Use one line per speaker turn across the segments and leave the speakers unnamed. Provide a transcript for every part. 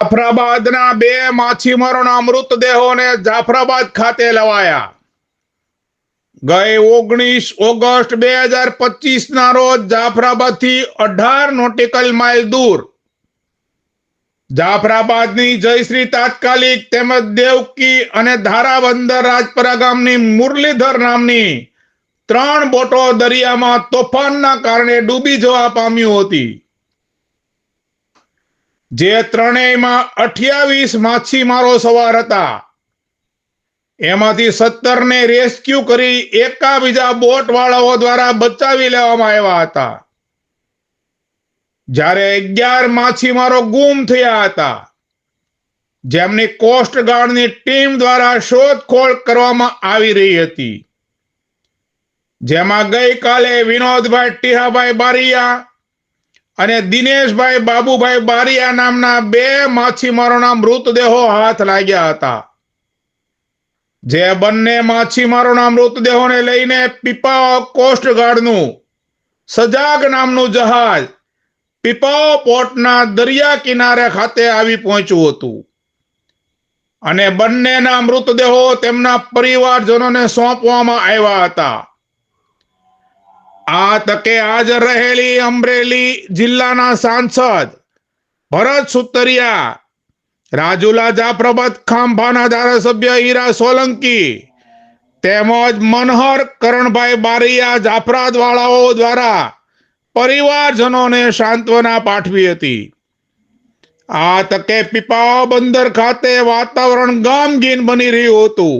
જાફરાબાદના બે માછીમારોના મૃતદેહોને જાફરાબાદ ખાતે લવાયા. ગઈ ઓગણીસ ઓગસ્ટ બે હજાર પચીસ ના રોજ જાફરાબાદથી અઢાર નોટિકલ માઇલ દૂર. જાફરાબાદની જયશ્રી તાત્કાલિક તેમજ દેવકી અને ધારાબંદર રાજપરા ગામની મુરલીધર નામની ત્રણ બોટો દરિયામાં તોફાનના કારણે ડૂબી જવા પામ્યું હતી. જે ત્રણેયમાં અઠ્યાવીસ માછીમારો સવાર હતા. એમાંથી સત્તર ને રેસ્ક્યુ કરી એકા બીજા બોટ વાળાઓ દ્વારા બચાવી લેવામાં આવ્યા હતા. જ્યારે અગિયાર માછીમારો ગુમ થયા હતા. જેમની કોસ્ટ ગાર્ડની ટીમ દ્વારા શોધખોળ કરવામાં આવી રહી હતી. જેમાં ગઈકાલે વિનોદભાઈ ટીહાભાઈ બારિયા અને દિનેશભાઈ બાબુભાઈ બારિયા નામના બે માછીમારોના મૃતદેહો હાથ લાગ્યા હતા. જે બંને માછીમારોના મૃતદેહોને લઈને પીપાવ કોસ્ટ ગાર્ડનું સજાગ નામનું જહાજ પીપાવ પોર્ટના દરિયા કિનારે ખાતે આવી પહોંચ્યું હતું. અને બંનેના મૃતદેહો તેમના પરિવારજનોને સોંપવામાં આવ્યા હતા. આ તકે હાજર રહેલી અમરેલી જિલ્લાના સાંસદ ભરત સુતરિયા, રાજુલા જાફરાબાદ ખાંભાના ધારાસભ્ય હીરા સોલંકી, તેમજ મનહર કરણભાઈ બારિયા જાફરાદ વાળાઓ દ્વારા પરિવારજનોને સાંત્વના પાઠવી હતી. આ તકે પીપાવા બંદર ખાતે વાતાવરણ ગામગીન બની રહ્યું હતું.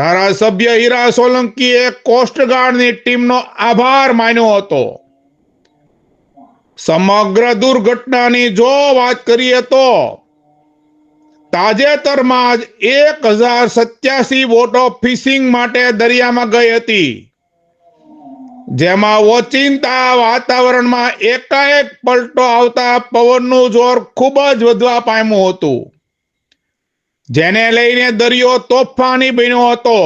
ધારાસભ્ય હીરા સોલંકીએ કોસ્ટગાર્ડની ટીમનો આભાર માન્યો હતો. સમગ્ર દુર્ઘટનાની જો વાત કરીએ તો તાજેતરમાં જ એક હજાર સત્યાસી બોટો ફિશિંગ માટે દરિયામાં ગઈ હતી. જેમાં ઓચિંતા વાતાવરણમાં એકાએક પલટો આવતા પવનનું જોર ખૂબ જ વધવા પામ્યું હતું. જેને લઈને દરિયો તોફાની બન્યો હતો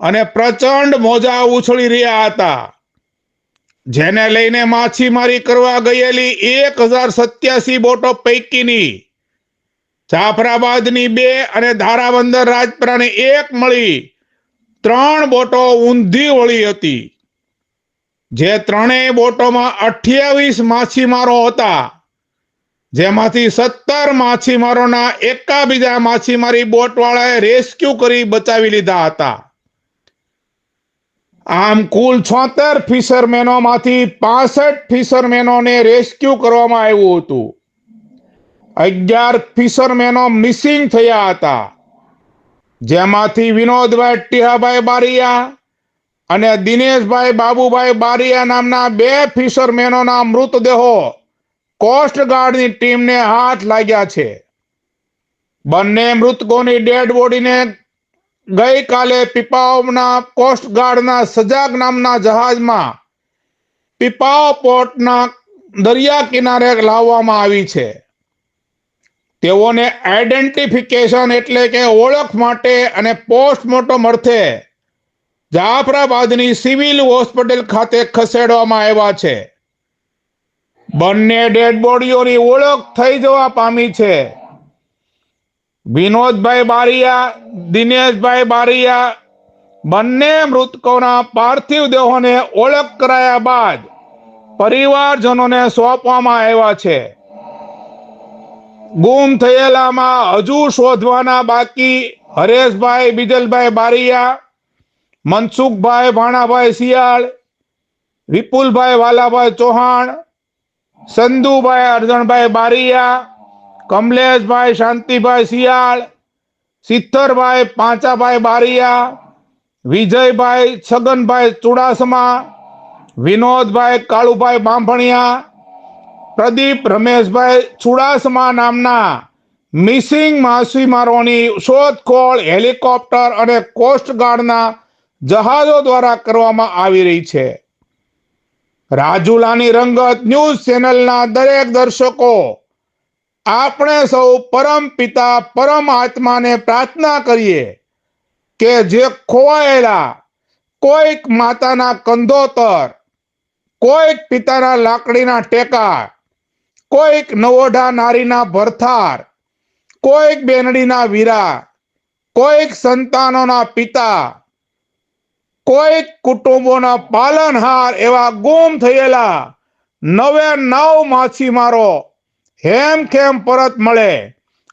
અને પ્રચંડ મોજા ઉછળી રહ્યા હતા. જેને લઈને માછીમારી કરવા ગયેલી એક હજાર સત્યાસી બોટો પૈકીની જાફરાબાદની બે અને ધારાબંદર રાજપરાની એક મળી ત્રણ બોટો ઊંધી વળી હતી. જે ત્રણેય બોટોમાં અઠ્યાવીસ માછીમારો હતા. જેમાંથી સત્તર માછીમારોના એકા બીજા માછીમારી બોટ વાળાએ રેસ્ક્યુ કરી બચાવી લીધા હતા. આમ કુલ છોતેર ફિશરમેનોમાંથી પાસઠ ફિશરમેનોને રેસ્ક્યુ કરવામાં આવ્યું હતું. અગિયાર ફિશરમેનો મિસિંગ થયા હતા. જેમાંથી વિનોદભાઈ ટીહાભાઈ બારિયા અને દિનેશભાઈ બાબુભાઈ બારિયા નામના બે ફિશરમેનોના મૃતદેહો કોસ્ટ ગાર્ડની ટીમને હાથ લાગ્યા છે. બંને મૃતકોની ડેડ બોડીને ગઈકાલે પીપાવના કોસ્ટ ગાર્ડના સજાગ નામના જહાજમાં પીપાવ પોર્ટના દરિયા કિનારે લાવવામાં આવી છે. તેઓને આઈડેન્ટિફિકેશન એટલે કે ઓળખ માટે અને પોસ્ટમોર્ટમ અર્થે જાફરાબાદની સિવિલ હોસ્પિટલ ખાતે ખસેડવામાં આવ્યા છે. બંને ડેડ બોડીઓની ઓળખ થઈ જવા પામી છે. વિનોદભાઈ બારિયા, દિનેશભાઈ બારિયા બંને મૃતકોના પાર્થિવ દેહોને ઓળખ કરાયા બાદ પરિવારજનોને સોંપવામાં આવ્યા છે. ગુમ થયેલામાં હજુ શોધવાના બાકી હરેશભાઈ, બીજલભાઈ બારિયા, મનસુખભાઈ, ભાણાભાઈ શિયાળ, વિપુલભાઈ વાલાભાઈ ચૌહાણ સંધુભાઈ, અર્જણભાઈ બારિયા, કમલેશભાઈ, શાંતિભાઈ શિયાળ સિત્તરભાઈ પાંચાભાઈ બારીયા, વિજયભાઈ છગનભાઈ ચુડાસમા, વિનોદભાઈ કાળુભાઈ બાંભણિયા, પ્રદીપ રમેશભાઈ ચુડાસમા નામના મિસિંગ માછીમારોની શોધખોળ હેલિકોપ્ટર અને કોસ્ટગાર્ડના જહાજો દ્વારા કરવામાં આવી રહી છે. રાજુલાની રંગત ન્યૂઝ ચેનલના દરેક દર્શકો, આપણે સૌ પરમ પિતા, પરમ આત્માને પ્રાર્થના કરીએ કે જે ખોવાયેલા કોઈક માતાના કંધો તર કોઈક પિતાના લાકડીના ટેકા કોઈક નવોઢા નારીના ભરથાર, કોઈક બેનડીના વીરા, કોઈક સંતાનોના પિતા કોઈક કુટુંબોના પાલનહાર એવા ગુમ થયેલા નવે નવ માછીમારો હેમખેમ પરત મળે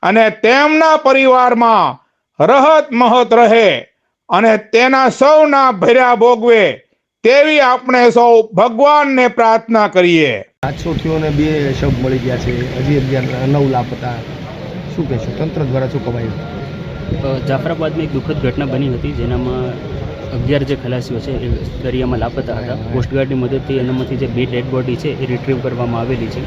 અને તેમના પરિવારમાં રહત મહત રહે અને તેના સૌના ભર્યા ભોગવે તેવી આપણે સૌ ભગવાનને પ્રાર્થના કરીએ.
છોકરીઓને બે શબ મળી ગયા છે. હજી અગિયાર નવ લાપતા શું કહેશો? તંત્ર દ્વારા શું
કવાયું? જાફરાબાદની એક દુઃખદ ઘટના બની હતી જેનામાં અગિયાર જે ખલાસીઓ છે એ દરિયામાં લાપતા હતા. કોસ્ટગાર્ડની મદદથી એનામાંથી જે બે ડેડ બોડી છે એ રિટ્રીવ કરવામાં આવેલી છે.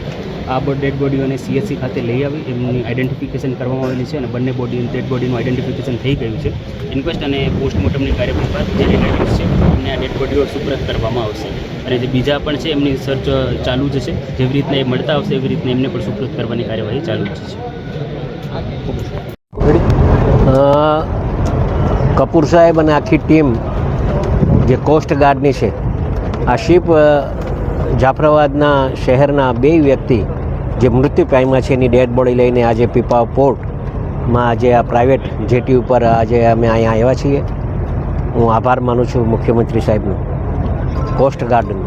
આ ડેડ બોડીઓને સીએસસી ખાતે લઈ આવી. એમની આઈડેન્ટિફિકેશન કરવામાં આવેલી છે અને બંને બોડી ડેડ બોડીનું આઈડેન્ટિફિકેશન થઈ ગયું છે. ઇન્ક્વેસ્ટ અને પોસ્ટમોર્ટમની કાર્યવાહી બાદ જે રિલેટિવ્સ છે, એમને આ ડેડ બોડીઓ સુપ્રત કરવામાં આવશે. અને જે બીજા પણ છે, એમની સર્ચ ચાલુ જ છે. જેવી રીતના એ મળતા આવશે, એવી રીતના એમને પણ સુપ્રત કરવાની કાર્યવાહી ચાલુ જ છે.
કપૂર સાહેબ અને આખી ટીમ જે કોસ્ટ ગાર્ડની છે, આ શિપ જાફરાબાદના શહેરના બે વ્યક્તિ જે મૃત્યુ પામ્યા છે, એની ડેડ બોડી લઈને આજે પીપા પોર્ટમાં આજે આ પ્રાઇવેટ જેટી ઉપર આજે અમે અહીંયા આવ્યા છીએ. હું આભાર માનું છું મુખ્યમંત્રી સાહેબનો કોસ્ટ ગાર્ડનો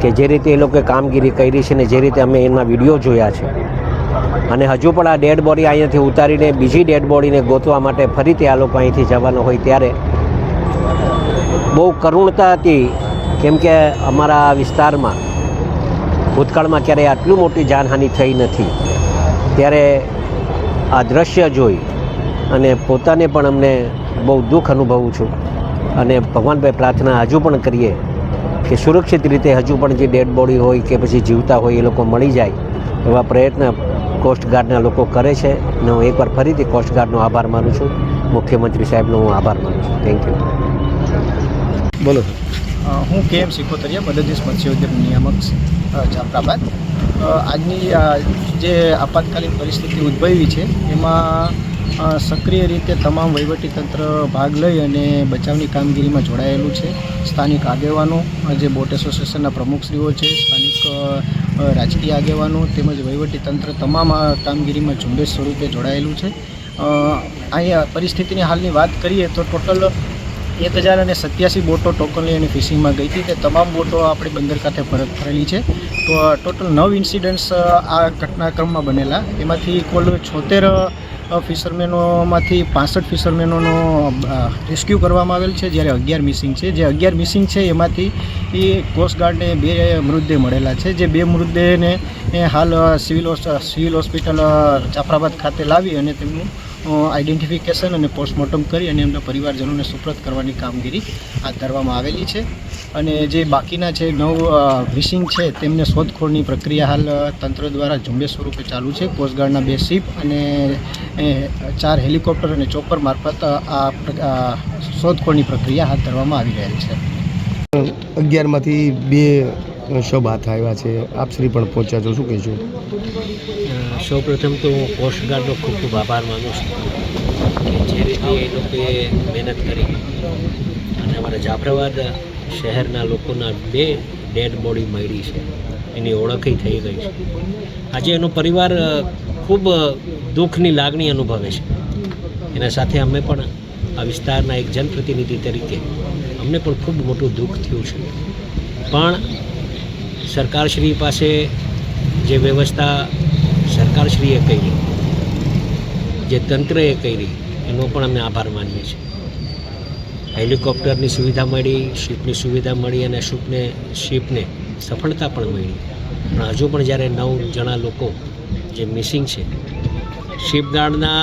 કે જે રીતે એ લોકોએ કામગીરી કરી છે ને જે રીતે અમે એના વીડિયો જોયા છે. અને હજુ પણ આ ડેડ બોડી અહીંયાથી ઉતારીને બીજી ડેડ બોડીને ગોતવા માટે ફરીથી આ લોકો અહીંથી જવાનો હોય ત્યારે બહુ કરુણતા હતી. કેમ કે અમારા વિસ્તારમાં ભૂતકાળમાં ક્યારેય આટલું મોટી જાનહાનિ થઈ નથી. ત્યારે આ દ્રશ્ય જોઈ અને પોતાને પણ અમને બહુ દુઃખ અનુભવું છું. અને ભગવાનભાઈ પ્રાર્થના હજુ પણ કરીએ કે સુરક્ષિત રીતે હજુ પણ જે ડેડ બોડી હોય કે પછી જીવતા હોય એ લોકો મળી જાય એવા પ્રયત્ન કોસ્ટગાર્ડના લોકો કરે છે. અને હું એકવાર ફરીથી કોસ્ટગાર્ડનો આભાર માનું છું. મુખ્યમંત્રી સાહેબનો હું આભાર માનું છું. થેન્ક યુ
બોલો
હું કે એમ સિકોતરિયા મદદનીશ મત્સ્યોદ્યોગ નિયામક જાફરાબાદ. આજની જે આપાતકાલીન પરિસ્થિતિ ઉદ્ભવી છે, એમાં સક્રિય રીતે તમામ વહીવટીતંત્ર ભાગ લઈ અને બચાવની કામગીરીમાં જોડાયેલું છે. સ્થાનિક આગેવાનો જે બોટ એસોસિએશનના પ્રમુખશ્રીઓ છે, સ્થાનિક રાજકીય આગેવાનો તેમજ વહીવટીતંત્ર તમામ કામગીરીમાં ઝુંબેશ સ્વરૂપે જોડાયેલું છે. અહીંયા પરિસ્થિતિની હાલની વાત કરીએ તો ટોટલ એક હજાર અને સત્યાસી બોટો ટોકન લઈ અને ફિશિંગમાં ગઈ હતી તે તમામ બોટો આપણી બંદર ખાતે પરત ફરેલી છે. તો ટોટલ નવ ઇન્સિડન્ટ્સ આ ઘટનાક્રમમાં બનેલા. એમાંથી કુલ છોતેર ફિશરમેનોમાંથી પાસઠ ફિશરમેનોનો રેસ્ક્યુ કરવામાં આવેલ છે, જ્યારે અગિયાર મિસિંગ છે. જે અગિયાર મિસિંગ છે, એમાંથી એ કોસ્ટગાર્ડને બે મૃતદેહ મળેલા છે. જે બે મૃતદેહને હાલ સિવિલ સિવિલ હોસ્પિટલ જાફરાબાદ ખાતે લાવી અને તેમનું આઈડેન્ટિફિકેશન અને પોસ્ટમોર્ટમ કરી અને એમના પરિવારજનોને સુપ્રત કરવાની કામગીરી હાથ ધરવામાં આવેલી છે. અને જે બાકીના છે નવ વિશિંગ છે, તેમને શોધખોળની પ્રક્રિયા હાલ તંત્ર દ્વારા ઝુંબેશ સ્વરૂપે ચાલુ છે. કોસ્ટગાર્ડના બે શિપ અને ચાર હેલિકોપ્ટર અને ચોપર મારફત આ શોધખોળની પ્રક્રિયા હાથ ધરવામાં આવી રહેલ છે.
અગિયારમાંથી બે શબ આવ્યા છે. આપ શ્રી પણ પહોંચ્યા છો. શું કહેશો?
સૌ પ્રથમ તો હું કોસ્ટગાર્ડનો ખૂબ ખૂબ આભાર માનું છું કે જે રીતે એ લોકોએ મહેનત કરી અને અમારા જાફરાબાદ શહેરના લોકોના બે ડેડ બોડી મળી છે. એની ઓળખી થઈ ગઈ છે. આજે એનો પરિવાર ખૂબ દુઃખની લાગણી અનુભવે છે. એના સાથે અમે પણ આ વિસ્તારના એક જનપ્રતિનિધિ તરીકે અમને પણ ખૂબ મોટું દુઃખ થયું છે. પણ સરકારશ્રી પાસે જે વ્યવસ્થા સરકારશ્રીએ કરી, જે તંત્રએ કરી, એનો પણ અમે આભાર માનીએ છીએ. હેલિકોપ્ટરની સુવિધા મળી, શિપની સુવિધા મળી અને શિપને શિપને સફળતા પણ મળી. પણ હજુ પણ જ્યારે નવ જણા લોકો જે મિસિંગ છે શિપગાર્ડના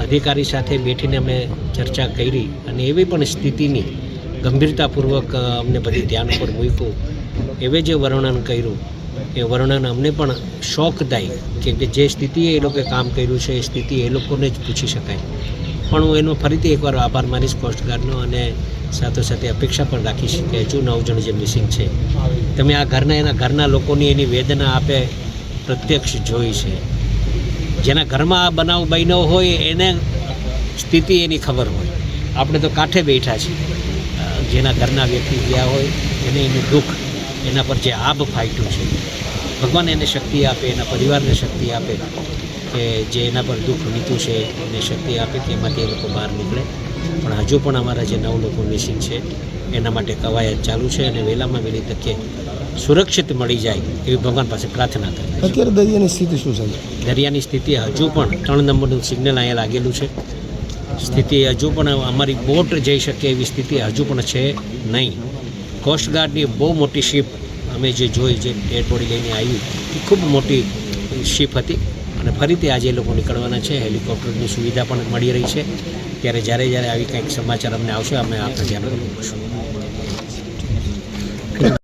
અધિકારી સાથે બેઠીને અમે ચર્ચા કરી અને એવી પણ સ્થિતિની ગંભીરતાપૂર્વક અમને બધી ધ્યાન ઉપર મૂક્યું. એવે જે વર્ણન કર્યું, એ વર્ણન અમને પણ શોકદાયી કેમ કે જે સ્થિતિએ એ લોકોએ કામ કર્યું છે, એ સ્થિતિ એ લોકોને જ પૂછી શકાય. પણ હું એનો ફરીથી એકવાર આભાર માનીશ કોસ્ટગાર્ડનો અને સાથોસાથે અપેક્ષા પણ રાખીશ કે હજુ નવ જણ જે મિસિંગ છે, તમે આ ઘરના, એના ઘરના લોકોની એની વેદના આપે પ્રત્યક્ષ જોઈ છે. જેના ઘરમાં આ બનાવ બન્યો હોય, એને સ્થિતિ એની ખબર હોય. આપણે તો કાંઠે બેઠા છીએ. જેના ઘરના વ્યક્તિ ગયા હોય, એને એનું દુઃખ એના પર જે આબ ફાટ્યું છે ભગવાન એને શક્તિ આપે એના પરિવારને શક્તિ આપે કે જે એના પર દુઃખ નીતું છે એને શક્તિ આપે કે એમાંથી એ લોકો બહાર નીકળે. પણ હજુ પણ અમારા જે નવ લોકો મિસિંગ છે એના માટે કવાયત ચાલુ છે અને વહેલામાં વહેલી તકે સુરક્ષિત મળી જાય એવી ભગવાન પાસે પ્રાર્થના કરી
અત્યારે દરિયાની સ્થિતિ શું છે?
દરિયાની સ્થિતિ હજુ પણ ત્રણ નંબરનું સિગ્નલ અહીંયા લાગેલું છે. સ્થિતિ હજુ પણ અમારી બોટ જઈ શકે એવી સ્થિતિ હજુ પણ છે નહીં. કોસ્ટગાર્ડની બહુ મોટી શિપ અમે જે જોઈ, જે ડેડ બોડી લઈને આવી એ ખૂબ મોટી શિપ હતી. અને ફરીથી આજે લોકો નીકળવાના છે. હેલિકોપ્ટરની સુવિધા પણ મળી રહી છે. ત્યારે જ્યારે જ્યારે આવી કંઈક સમાચાર અમને આવશે, અમે આપણે ધ્યાન મૂકીશું.